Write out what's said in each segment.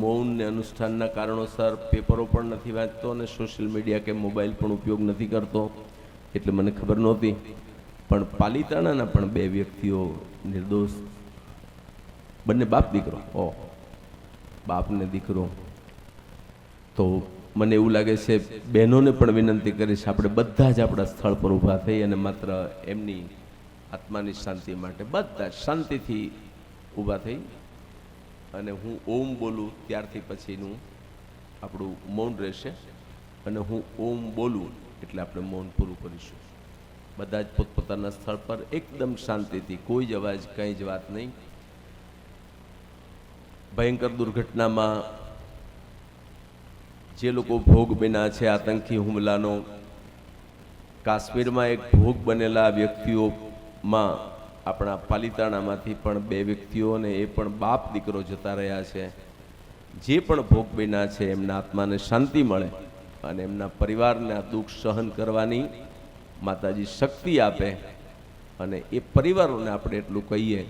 મૌન ને અનુષ્ઠાનના કારણોસર પેપરો પણ નથી વાંચતો અને સોશિયલ મીડિયા કે મોબાઈલ પણ ઉપયોગ નથી કરતો. એટલે મને ખબર નહોતી. પણ પાલિતાણાના પણ બે વ્યક્તિઓ નિર્દોષ. બંને બાપ દીકરો. ઓ બાપને દીકરો. તો મને એવું લાગે છે, બહેનોને પણ વિનંતી કરીશ, આપણે બધા જ આપણા સ્થળ પર ઊભા થઈ અને માત્ર એમની આત્માની શાંતિ માટે બધા શાંતિથી ઊભા થઈ અને હું ઓમ બોલું ત્યારથી પછીનું આપણું મૌન રહેશે. અને હું ઓમ બોલું એટલે આપણે મૌન પૂરું કરીશું. બધા જ પોતપોતાના સ્થળ પર એકદમ શાંતિથી, કોઈ જ અવાજ, કંઈ જ વાત નહીં. ભયંકર દુર્ઘટનામાં જે લોકો ભોગ બન્યા છે, આતંકી હુમલાનો, કાશ્મીરમાં એક ભોગ બનેલા વ્યક્તિઓમાં આપણા પાલિતાણામાંથી પણ બે વ્યક્તિઓને એ પણ બાપ દીકરો જતા રહ્યા છે. જે પણ ભોગ બન્યા છે, એમના આત્માને શાંતિ મળે અને એમના પરિવારને દુઃખ સહન કરવાની માતાજી શક્તિ આપે અને એ પરિવારોને આપણે એટલું કહીએ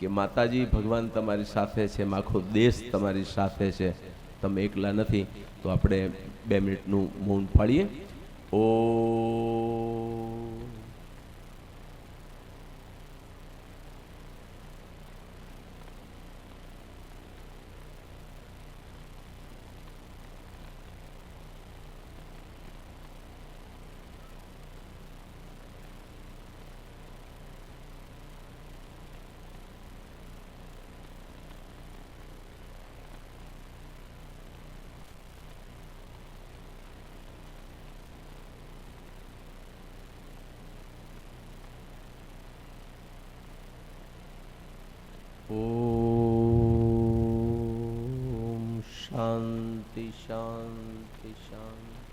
કે માતાજી, ભગવાન તમારી સાથે છે આખો દેશ તમારી સાથે છે. તમે એકલા નથી, તો આપણે બે મિનિટનું મૌન પાડીએ. ઓ ઓમ શાંતિ શાંતિ શાંતિ